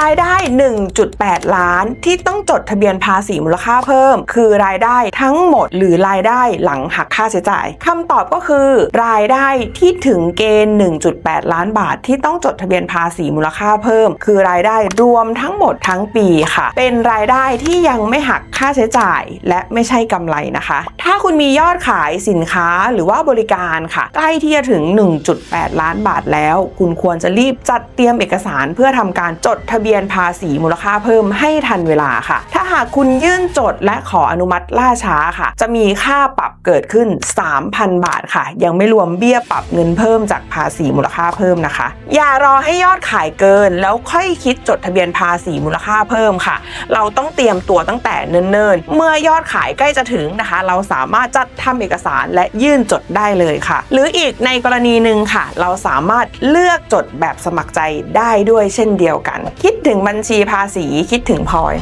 รายได้ 1.8 ล้านที่ต้องจดทะเบียนภาษีมูลค่าเพิ่ม คือรายได้ทั้งหมดหรือรายได้หลังหักค่าใช้จ่ายคำตอบก็คือ รายได้ที่ถึงเกณฑ์ 1.8 ล้านบาทที่ต้องจดทะเบียนภาษีมูลค่าเพิ่ม คือรายได้รวมทั้งหมดทั้งปีค่ะ เป็นรายได้ที่ยังไม่หักค่าใช้จ่าย และไม่ใช่กำไรนะคะ ถ้าคุณมียอดขายสินค้าหรือว่าบริการค่ะ ใกล้ที่จะถึง 1.8 ล้านบาทแล้ว คุณควรจะรีบจัดเตรียมเอกสารเพื่อทำการจดทะเบียนเบียนภาษีมูลค่าเพิ่มให้ทันเวลาค่ะ ถ้าหากคุณยื่นจดและขออนุมัติล่าช้าค่ะ จะมีค่าปรับเกิดขึ้น 3,000 บาทค่ะ ยังไม่รวมเบี้ยปรับเงินเพิ่มจากภาษีมูลค่าเพิ่มนะคะ อย่ารอให้ยอดขายเกิน แล้วค่อยคิดจดทะเบียนภาษีมูลค่าเพิ่มค่ะ เราต้องเตรียมตัวตั้งแต่เนิ่นๆ เมื่อยอดขายใกล้จะถึงนะคะ เราสามารถจัดทำเอกสารและยื่นจดได้เลยค่ะ หรืออีกในกรณีหนึ่งค่ะ เราสามารถเลือกจดแบบสมัครใจได้ด้วยเช่นเดียวกัน คิดดถึงบัญชีภาษีคิดถึงพลอย